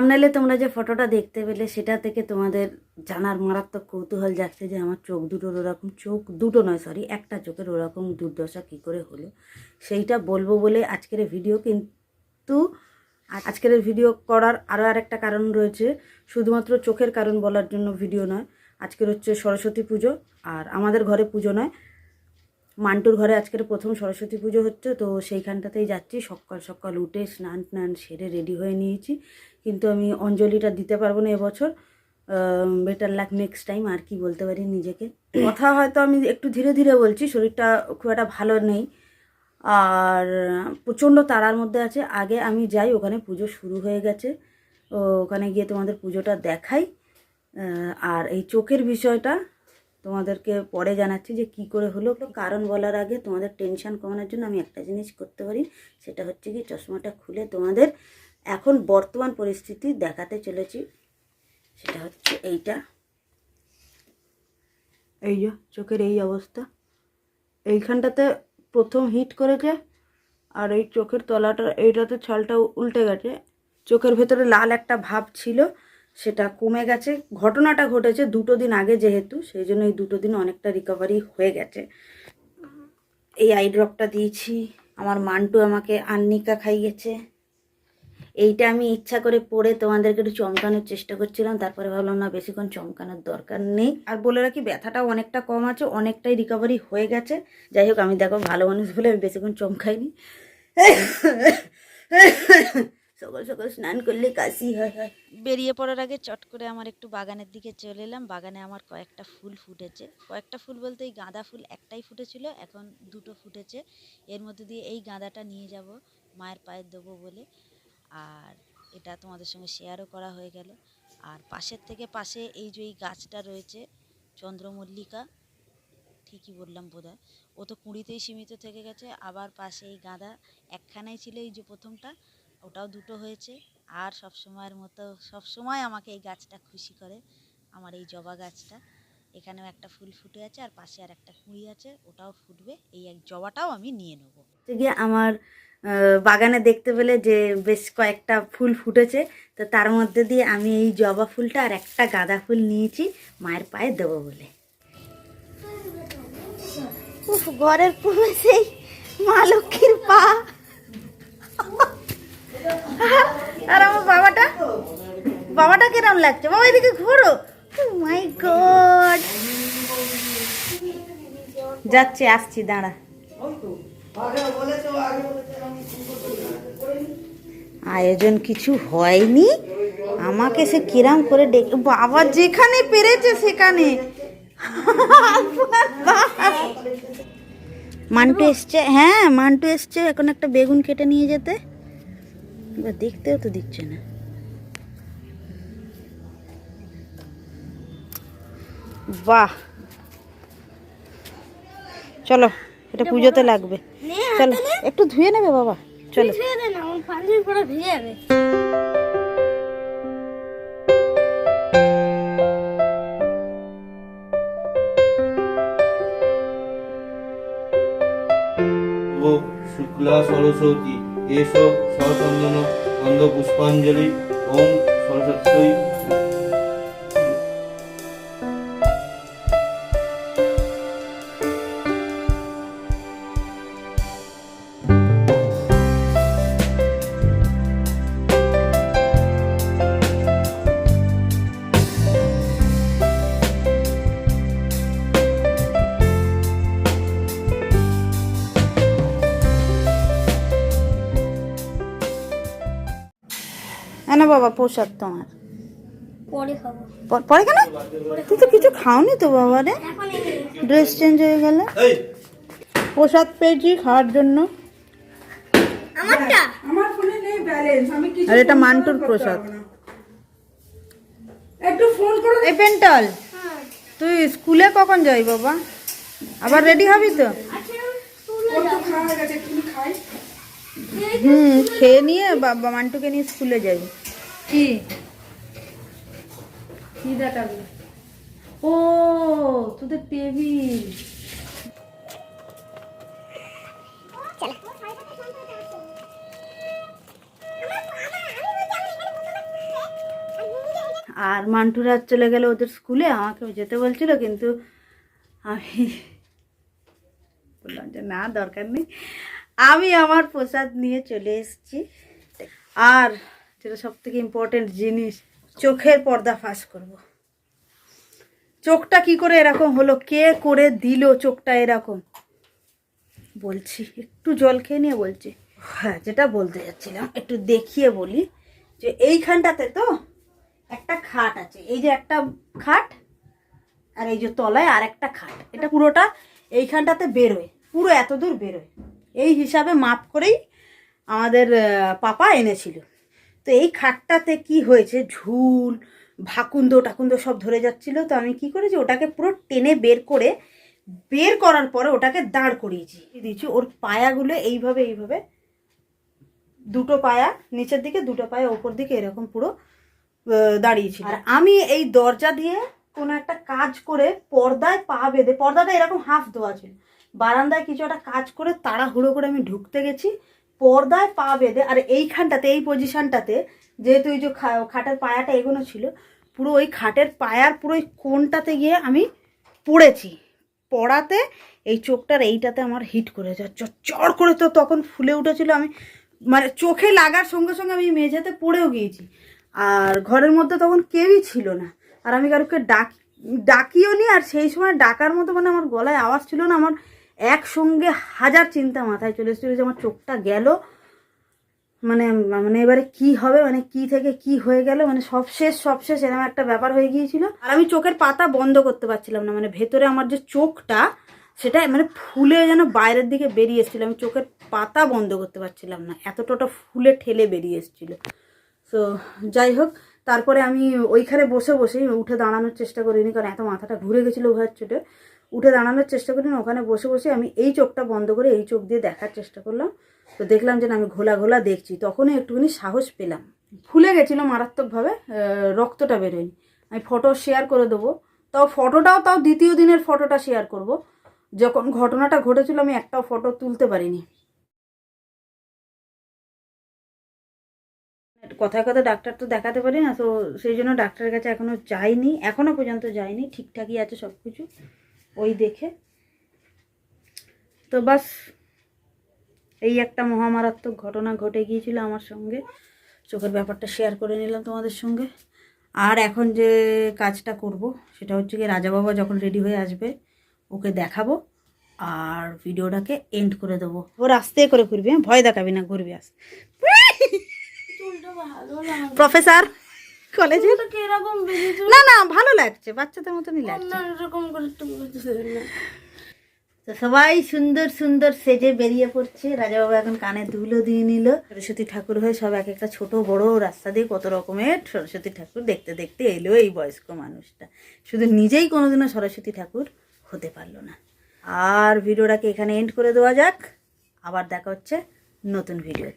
থামনেলে তোমরা যে ফটোটা দেখতে পেলে, সেটা থেকে তোমাদের জানার মারাত্মক কৌতূহল যাচ্ছে যে আমার চোখ দুটোর ওরকম, চোখ দুটো নয় সরি একটা চোখের ওরকম দুর্দশা কী করে হলো? সেইটা বলব বলে আজকের ভিডিও কিন্তু আজকের ভিডিও করার আরও আর একটা কারণ রয়েছে। শুধুমাত্র চোখের কারণ বলার জন্য ভিডিও নয়, আজকের হচ্ছে সরস্বতী পুজো, আর আমাদের ঘরে পুজো নয় মান্টুর ঘরে আজকের প্রথম সরস্বতী পুজো হচ্ছে, তো সেইখানটাতেই যাচ্ছি। সকাল সকাল উঠে স্নান টান সেরে রেডি হয়ে নিয়েছি। কিন্তু আমি অঞ্জলিটা দিতে পারব না এবছর। বেটার লাক নেক্সট টাইম আর কি বলতে পারি নিজেকে। কথা হয়তো আমি একটু ধীরে ধীরে বলছি, শরীরটা খুব একটা ভালো নেই। আর প্রচণ্ড তারার মধ্যে আছে। আগে আমি যাই, ওখানে পুজো শুরু হয়ে গেছে। ওখানে গিয়ে তোমাদের পুজোটা দেখাই। আর এই চোখের বিষয়টা তোমাদেরকে পরে জানাচ্ছি যে কি করে হলো কারণ বলার আগে তোমাদের টেনশন কমানোর জন্য আমি একটা জিনিস করতে পারি। সেটা হচ্ছে কি চশমাটা খুলে তোমাদের এখন বর্তমান পরিস্থিতি দেখাতে চলেছি। সেটা হচ্ছে এইটা। এই যে চোখের এই অবস্থা। এইখানটাতে প্রথম হিট করেছে আর এই চোখের তলাটা, এইটাতে ছালটা উল্টে গেছে। চোখের ভেতরে লাল একটা ভাব ছিল। সেটা কমে গেছে। ঘটনাটা ঘটেছে দুটো দিন আগে যেহেতু, সেই জন্য এই দুটো দিন অনেকটা রিকভারি হয়ে গেছে। এই আই ড্রপটা দিয়েছি। আমার মান্টু আমাকে আন্নিকা খাইয়েছে। এইটা আমি ইচ্ছা করে পড়ে তোমাদেরকে একটু চমকানোর চেষ্টা করছিলাম, তারপরে ভাবলাম, না, বেশিক্ষণ চমকানোর দরকার নেই। আর বলে রাখি, ব্যথাটাও অনেকটা কম আছে, অনেকটাই রিকভারি হয়ে গেছে। যাই হোক, আমি দেখো ভালো মানুষ বলে আমি বেশিক্ষণ চমকাইনি। সকাল সকাল স্নান করলে কাশি হয় হয়। বেরিয়ে পড়ার আগে চট করে আমার একটু বাগানের দিকে চলে এলাম। বাগানে আমার কয়েকটা ফুল ফুটেছে। কয়েকটা ফুল বলতে এই গাঁদা ফুল একটাই ফুটেছিল, এখন দুটো ফুটেছে। এর মধ্যে দিয়ে এই গাঁদাটা নিয়ে যাব, মায়ের পায়ে দেবো বলে। আর এটা তোমাদের সঙ্গে শেয়ারও করা হয়ে গেল। আর পাশের থেকে পাশে এই যে এই গাছটা রয়েছে, চন্দ্রমল্লিকা, ঠিকই বললাম বোধহয়, ও তো কুঁড়িতেই সীমিত থেকে গেছে। আবার পাশে এই গাঁদা একখানাই ছিল এই যে প্রথমটা, ওটাও দুটো হয়েছে। আর সব সময়ের মতো সব সময় আমাকে এই গাছটা খুশি করে আমার এই জবা গাছটা। এখানেও একটা ফুল ফুটে আছে আর পাশে আর একটা কুঁড়ি আছে ওটাও ফুটবে। এই এক জবাটাও আমি নিয়ে নেব। গিয়ে আমার বাগানে দেখতে পেলে যে বেশ কয়েকটা ফুল ফুটেছে তো তার মধ্যে দিয়ে আমি এই জবা ফুলটা আর একটা গাঁদা ফুল নিয়েছি মায়ের পায়ে দেবো বলে। উফ ঘরের পুরো সেই মা লক্ষ্মীর পা। আর আমার বাবাটা? বাবাটা কিরম লাগছে? বাবা, এদিকে ঘোরো। মাই গড যাচ্ছি, আসছি, দাঁড়া। আয়োজন কিছু হয়নি। আমাকে সে কিরাম করে ডেকে বাবা, যেখানে পেরেছে সেখানে। মান্টু এসছে। হ্যাঁ মান্টু এসছে এখন একটা বেগুন কেটে নিয়ে যেতে। এবার দেখতেও তো দিচ্ছে না। বাহ! চলো এটা পুজোতে লাগবে। চলো একটু ধুয়ে নেবে বাবা? চলো। ও শুক্লা সরস্বতী। এসো সচন্দন গন্ধ পুষ্পাঞ্জলি ওম সরস্বতী। হ্যাঁ না বাবা প্রসাদ তোমার? পরে খাব। পরে কেন? তুই তো কিছু খাওনি তো বাবা রে। ড্রেস চেঞ্জ হয়ে গেল। প্রসাদ পেয়েছি খাওয়ার জন্য। আমারটা? আর এটা মান্টুর প্রসাদ একটু ফোন করে। এই পেন্টাল তুই স্কুলে কখন যাই বাবা? আবার রেডি হবি তো? হয়ে খাই। হুম খেয়ে নিয়ে বাবা মান্টুকে নিয়ে স্কুলে যাই কি? কি দেখাবি? ও তোদের টেবিল। আর মান্টুরা চলে গেল ওদের স্কুলে আমাকেও যেতে বলছিল কিন্তু আমি বললাম যে না দরকার নেই। আমি আমার প্রসাদ নিয়ে চলে এসেছি। আর যেটা সব থেকে ইম্পর্টেন্ট জিনিস, চোখের পর্দা ফাঁস করব। চোখটা কি করে এরকম হলো? কে করে দিল চোখটা এরকম? বলছি, একটু জল খেয়ে নিয়ে বলছি। হ্যাঁ যেটা বলতে যাচ্ছিলাম, একটু দেখিয়ে বলি যে এইখানটাতে তো একটা খাট আছে। এই যে একটা খাট আর এই যে তলায় আর একটা খাট। এটা পুরোটা এইখানটাতে বেরোয়, পুরো এত দূর বেরোয়। এই হিসাবে মাপ করেই আমাদের পাপা এনেছিল। তো এই খাটটাতে কি হয়েছে? ঝুল ভাকুন্দ টাকুন্দ সব ধরে যাচ্ছিল। তো আমি কি করেছি? ওটাকে পুরো টেনে বের করে বের করার পরে ওটাকে দাঁড় করিয়েছি। দিয়েছি ওর পায়াগুলো এইভাবে এইভাবে। দুটো পায়া নিচের দিকে দুটো পায়া ওপর দিকে এরকম পুরো আহ, দাঁড়িয়েছিল। আর আমি এই দরজা দিয়ে কোনো একটা কাজ করে পর্দায় পা বেঁধে পর্দাটা এরকম হাফ দেওয়া ছিল। বারান্দায় কিছু একটা কাজ করে তাড়াহুড়ো করে আমি ঢুকতে গেছি। পর্দায় পা বেঁধে, আর এইখানটাতে, এই পজিশানটাতে যেহেতু ওই যে খাটের পায়াটা এগোনো ছিল, পুরো ওই খাটের পায়ার পুরো ওই কোনটাতে গিয়ে আমি পড়েছি। পড়াতে এই চোখটার এইটাতে আমার হিট করে যা চড় করে তো তখন ফুলে উঠেছিল আমি মানে চোখে লাগার সঙ্গে সঙ্গে আমি মেঝেতে পড়েও গিয়েছি। আর ঘরের মধ্যে তখন কেউই ছিল না, আর আমি কারোকে ডাক ডাকিও নি আর সেই সময় ডাকার মতো মানে আমার গলায় আওয়াজ ছিল না, আমার একসঙ্গে হাজার চিন্তা মাথায় চলে এসেছিল যে আমার চোখটা গেল। মানে মানে এবারে কি হবে মানে কি থেকে কি হয়ে গেল মানে সব শেষ সব শেষ এরকম একটা ব্যাপার হয়ে গিয়েছিল। আর আমি চোখের পাতা বন্ধ করতে পারছিলাম না মানে ভেতরে আমার যে চোখটা, সেটা মানে ফুলে যেন বাইরের দিকে বেরিয়ে এসেছিল। আমি চোখের পাতা বন্ধ করতে পারছিলাম না, এতটা ফুলে ঠেলে বেরিয়ে এসেছিল। তো যাই হোক, তারপরে আমি ওইখানে বসে বসেই উঠে দাঁড়ানোর চেষ্টা করিনি, কারণ এত মাথাটা ঘুরে গেছিল ভয়ের চোটে। উঠে দাঁড়ানোর চেষ্টা করিনি ওখানে বসে বসে আমি এই চোখটা বন্ধ করে এই চোখ দিয়ে দেখার চেষ্টা করলাম। তো দেখলাম যে আমি ঘোলা ঘোলা দেখছি। তখনই একটুখানি সাহস পেলাম। ফুলে গেছিল মারাত্মকভাবে রক্তটা বেরোয়নি। আমি ফটো শেয়ার করে দেবো। তাও ফটোটাও তাও দ্বিতীয় দিনের ফটোটা শেয়ার করব। যখন ঘটনাটা ঘটেছিল, আমি একটাও ফটো তুলতে পারিনি। কথায় কথা ডাক্তার তো দেখাতে পারি না, তো সেই জন্য ডাক্তারের কাছে এখনও যাইনি এখনও পর্যন্ত যাইনি। ঠিকঠাকই আছে সব কিছু ওই দেখে। তো বাস এই একটা মহামারাত্মক ঘটনা ঘটে গিয়েছিল আমার সঙ্গে। চোখের ব্যাপারটা শেয়ার করে নিলাম তোমাদের সঙ্গে। আর এখন যে কাজটা করব সেটা হচ্ছে কি রাজা বাবা যখন রেডি হয়ে আসবে ওকে দেখাবো আর ভিডিওটাকে এন্ড করে দেবো। ওর আস্তে করে ঘুরবি হ্যাঁ? ভয় দেখাবি না ঘুরবি আস প্রফেসর কলেজে? কীরকম বেরিয়েছে না না ভালো লাগছে বাচ্চাদের মতনই লাগছে। এরকম করে তো সবাই সুন্দর সুন্দর সেজে বেরিয়ে পড়ছে। রাজাবাবু এখন কানে দুলো দিয়ে নিল। সরস্বতী ঠাকুর হয়ে সব এক একটা ছোট বড় রাস্তা দিয়ে কত রকমের সরস্বতী ঠাকুর দেখতে দেখতে এলো এই বয়স্ক মানুষটা। শুধু নিজেই কোনোদিনও সরস্বতী ঠাকুর হতে পারল না। আর ভিডিওটাকে এখানে এন্ড করে দেওয়া যাক। আবার দেখা হচ্ছে নতুন ভিডিওতে